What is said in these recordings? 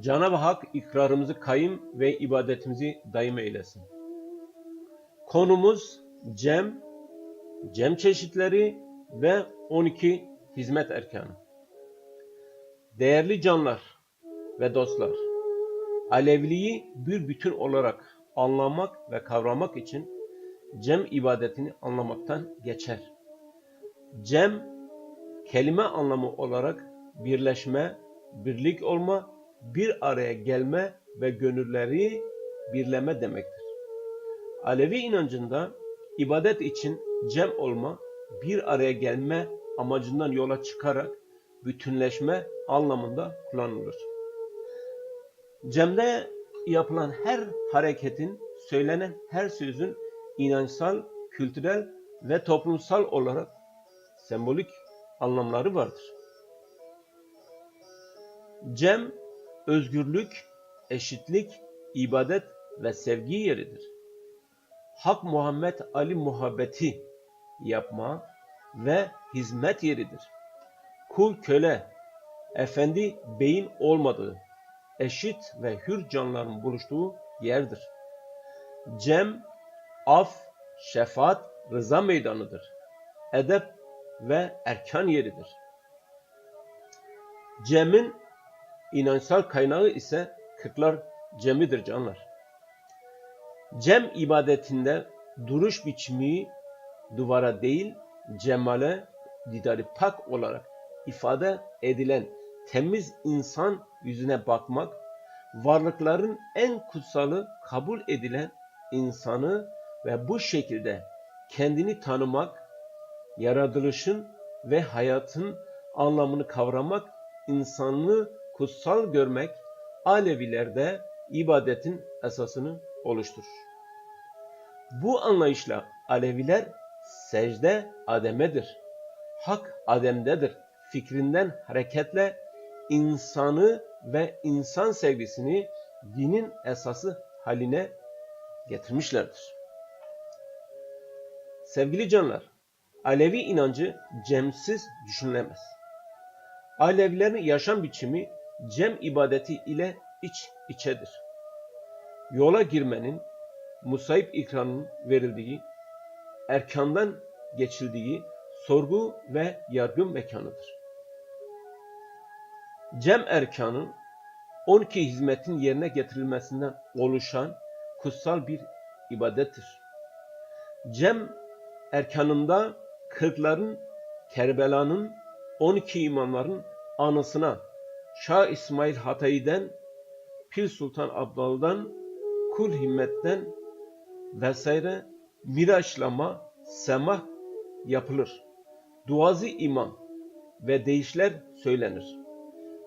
Cenab-ı Hak ikrarımızı kayım ve ibadetimizi daim eylesin. Konumuz cem, cem çeşitleri ve 12 hizmet erkanı. Değerli canlar ve dostlar, Alevliği bir bütün olarak anlamak ve kavramak için cem ibadetini anlamaktan geçer. Cem, kelime anlamı olarak birleşme, birlik olma, bir araya gelme ve gönülleri birleme demektir. Alevi inancında ibadet için cem olma, bir araya gelme amacından yola çıkarak bütünleşme anlamında kullanılır. Cemde yapılan her hareketin, söylenen her sözün inançsal, kültürel ve toplumsal olarak sembolik anlamları vardır. Cem, özgürlük, eşitlik, ibadet ve sevgi yeridir. Hak Muhammed Ali muhabbeti yapma ve hizmet yeridir. Kul köle, efendi beyin olmadığı, eşit ve hür canların buluştuğu yerdir. Cem, af, şefaat, rıza meydanıdır. Edep ve erkan yeridir. Cem'in inançsal kaynağı ise kırklar cemidir canlar. Cem ibadetinde duruş biçimi duvara değil cemale didari pak olarak ifade edilen temiz insan yüzüne bakmak, varlıkların en kutsalı kabul edilen insanı ve bu şekilde kendini tanımak, yaratılışın ve hayatın anlamını kavramak, insanlığı kutsal görmek Alevilerde ibadetin esasını oluşturur. Bu anlayışla Aleviler secde Adem'edir. Hak Adem'dedir. Fikrinden hareketle insanı ve insan sevgisini dinin esası haline getirmişlerdir. Sevgili canlar, Alevi inancı cemsiz düşünülemez. Alevilerin yaşam biçimi cem ibadeti ile iç içedir. Yola girmenin, musayip ikramının verildiği, erkandan geçildiği sorgu ve yargı mekanıdır. Cem erkanı 12 hizmetin yerine getirilmesinden oluşan kutsal bir ibadettir. Cem erkanında kırkların, Kerbela'nın, 12 imamların anısına Şah İsmail Hatayi'den, Pir Sultan Abdal'dan, Kul Himmet'ten vesaire miraçlama, semah yapılır. Duazı imam ve deyişler söylenir.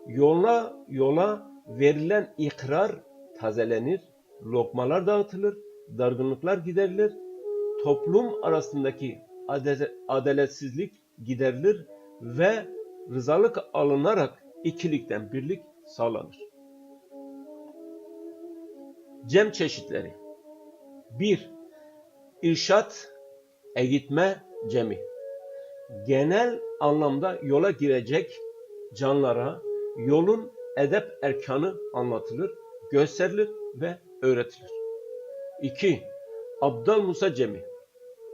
Yola yola verilen ikrar tazelenir, lokmalar dağıtılır, dargınlıklar giderilir, toplum arasındaki adaletsizlik giderilir ve rızalık alınarak ikilikten birlik sağlanır. Cem çeşitleri 1. İrşat, eğitme cemi. Genel anlamda yola girecek canlara yolun edep erkanı anlatılır, gösterilir ve öğretilir. 2. Abdal Musa Cemi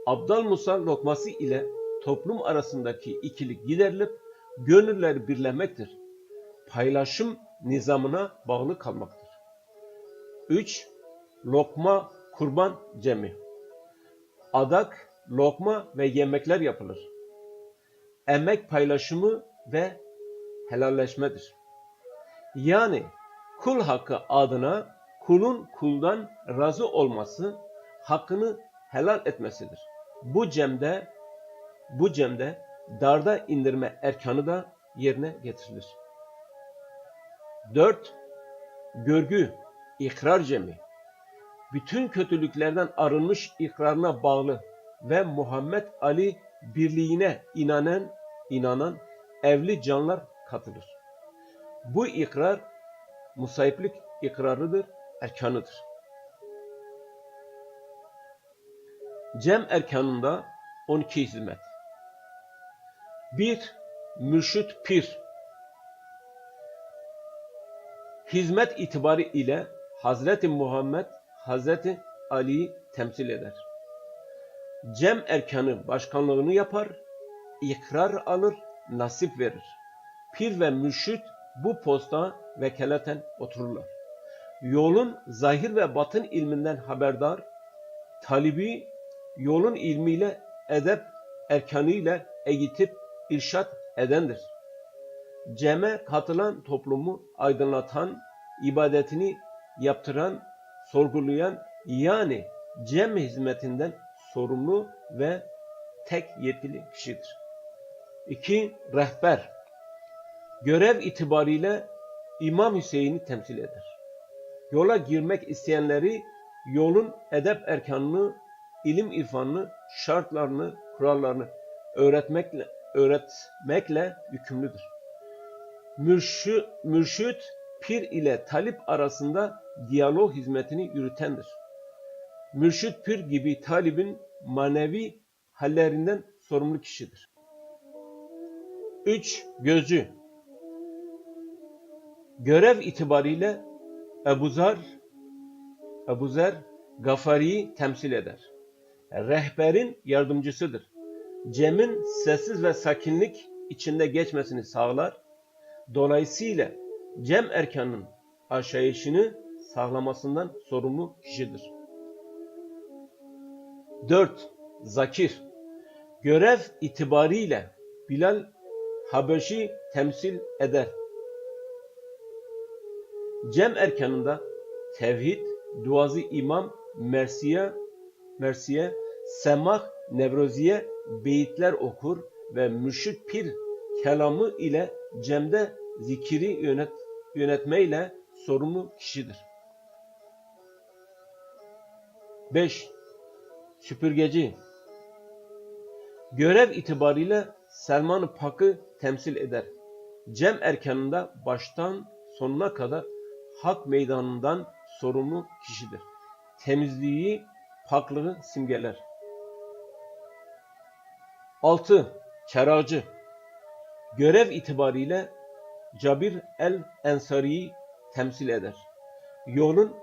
Abdal Musa lokması ile toplum arasındaki ikilik giderilip gönüller birlemektir. Paylaşım nizamına bağlı kalmaktır. 3. Lokma Kurban Cemi Adak, lokma ve yemekler yapılır. Emek paylaşımı ve helalleşmedir. Yani kul hakkı adına kulun kuldan razı olması, hakkını helal etmesidir. Bu cemde bu cemde darda indirme erkanı da yerine getirilir. 4. Görgü, ikrar cemi. Bütün kötülüklerden arınmış ikrarına bağlı ve Muhammed Ali birliğine inanan inanan evli canlar katılır. Bu ikrar musayiplik ikrarıdır, erkanıdır. Cem erkanında 12 hizmet. 1. Mürşit Pir hizmet itibarı ile Hazreti Muhammed Hazreti Ali'yi temsil eder. Cem erkanı başkanlığını yapar, ikrar alır, nasip verir. Pir ve mürşit bu posta vekaleten otururlar. Yolun zahir ve batın ilminden haberdar, talibi yolun ilmiyle edep erkanıyla eğitip irşat edendir. Cem'e katılan toplumu aydınlatan, ibadetini yaptıran, sorgulayan yani cem hizmetinden sorumlu ve tek yetkili kişidir. 2. Rehber Görev itibariyle İmam Hüseyin'i temsil eder. Yola girmek isteyenleri yolun edep erkanını, ilim irfanını, şartlarını, kurallarını öğretmekle, öğretmekle yükümlüdür. Mürşü, mürşüt, pir ile talip arasında diyalog hizmetini yürütendir. Mürşit pir gibi talibin manevi hallerinden sorumlu kişidir. 3. Gözcü Görev itibariyle Ebu Zer, Ebu Zer Gafari'yi temsil eder. Rehberin yardımcısıdır. Cem'in sessiz ve sakinlik içinde geçmesini sağlar. Dolayısıyla Cem erkanının aşağıyışını sağlamasından sorumlu kişidir. 4. Zakir Görev itibariyle Bilal Habeşi temsil eder. Cem erkanında tevhid, duazı imam, mersiye, mersiye, semah, nevroziye beyitler okur ve mürşit pir kelamı ile cemde zikiri yönet, yönetmeyle sorumlu kişidir. 5. Süpürgeci Görev itibariyle Selman-ı Pak'ı temsil eder. Cem erkanında baştan sonuna kadar hak meydanından sorumlu kişidir. Temizliği, paklığı simgeler. 6. Keracı Görev itibariyle Cabir el-Ensari'yi temsil eder. Yolun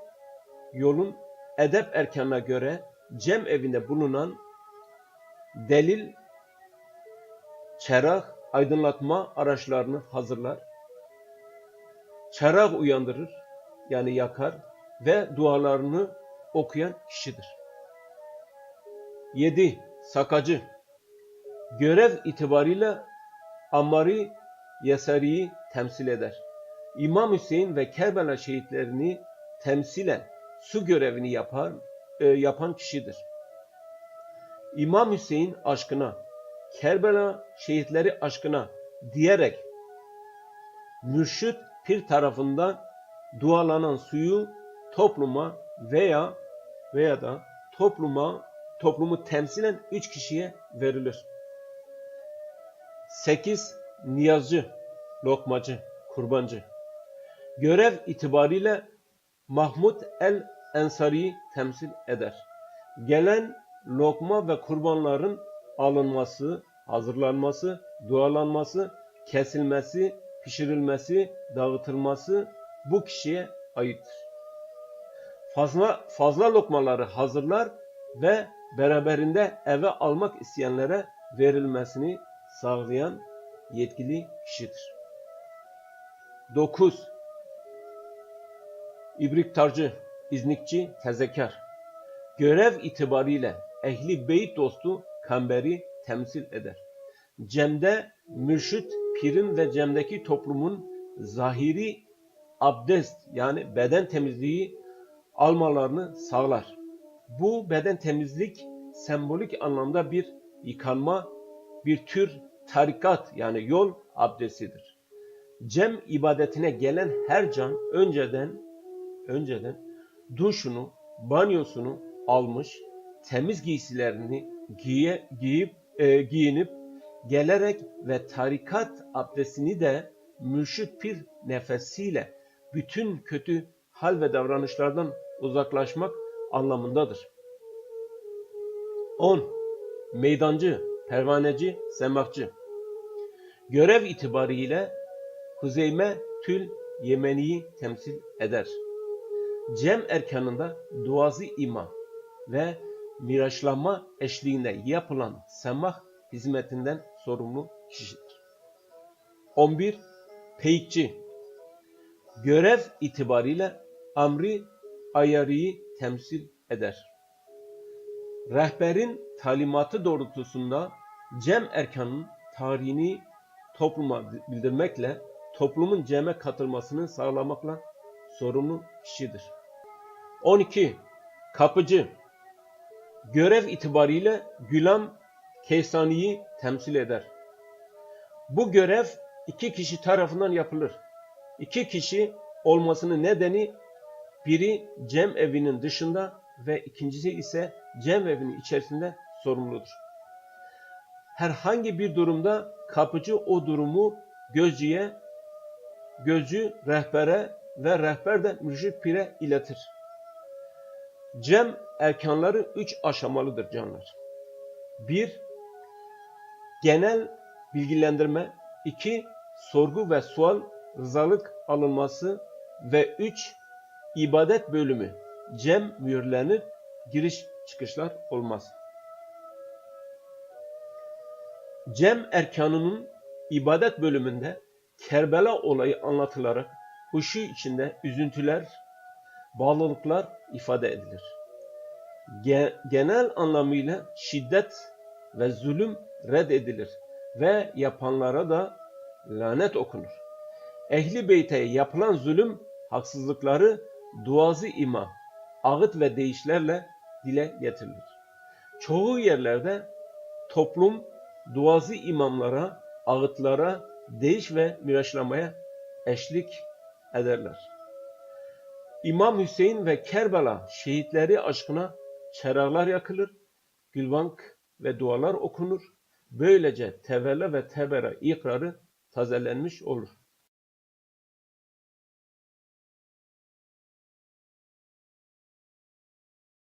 yolun edep erkanına göre cem evinde bulunan delil, çerah, aydınlatma araçlarını hazırlar. Çerah uyandırır, yani yakar ve dualarını okuyan kişidir. 7. Sakacı Görev itibariyle Ammari Yesari'yi temsil eder. İmam Hüseyin ve Kerbela şehitlerini temsilen su görevini yapar, e, yapan kişidir. İmam Hüseyin aşkına, Kerbela şehitleri aşkına diyerek mürşit pir tarafından dualanan suyu topluma veya veya da topluma toplumu temsilen üç kişiye verilir. 8. Niyazcı, lokmacı, kurbancı. Görev itibariyle Mahmud el-Ensari'yi temsil eder. Gelen lokma ve kurbanların alınması, hazırlanması, dualanması, kesilmesi, pişirilmesi, dağıtılması bu kişiye aittir. Fazla, fazla lokmaları hazırlar ve beraberinde eve almak isteyenlere verilmesini sağlayan yetkili kişidir. 9. İbriktarcı, iznikçi, tezekar. Görev itibariyle ehli beyt dostu kamberi temsil eder. Cem'de mürşit, pirin ve cemdeki toplumun zahiri abdest yani beden temizliği almalarını sağlar. Bu beden temizlik sembolik anlamda bir yıkanma, bir tür tarikat yani yol abdestidir. Cem ibadetine gelen her can önceden önceden duşunu, banyosunu almış, temiz giysilerini giye, giyip e, giyinip gelerek ve tarikat abdestini de mürşit pir nefesiyle bütün kötü hal ve davranışlardan uzaklaşmak anlamındadır. 10. Meydancı, pervaneci, semakçı. Görev itibariyle Huzeyme Tül Yemeni'yi temsil eder. Cem erkanında duazı ima ve miraçlama eşliğinde yapılan semah hizmetinden sorumlu kişidir. 11. Peyikçi Görev itibariyle amri ayarıyı temsil eder. Rehberin talimatı doğrultusunda cem erkanının tarihini topluma bildirmekle toplumun ceme katılmasını sağlamakla sorumlu kişidir. 12. Kapıcı Görev itibariyle Gülam Keysani'yi temsil eder. Bu görev iki kişi tarafından yapılır. İki kişi olmasının nedeni biri cem evinin dışında ve ikincisi ise cem evinin içerisinde sorumludur. Herhangi bir durumda kapıcı o durumu gözcüye, gözcü rehbere ve rehber de mürşid pire iletir. Cem erkanları üç aşamalıdır canlar. Bir, genel bilgilendirme. iki sorgu ve sual, rızalık alınması. Ve üç, ibadet bölümü. Cem mühürlenir, giriş çıkışlar olmaz. Cem erkanının ibadet bölümünde Kerbela olayı anlatılarak huşu içinde üzüntüler, bağlılıklar ifade edilir. Ge- genel anlamıyla şiddet ve zulüm reddedilir ve yapanlara da lanet okunur. Ehli beyte yapılan zulüm, haksızlıkları duazı ima, ağıt ve deyişlerle dile getirilir. Çoğu yerlerde toplum duazı imamlara, ağıtlara, deyiş ve miraçlamaya eşlik ederler. İmam Hüseyin ve Kerbela şehitleri aşkına çerağlar yakılır, gülvank ve dualar okunur. Böylece tevella ve tebera ikrarı tazelenmiş olur.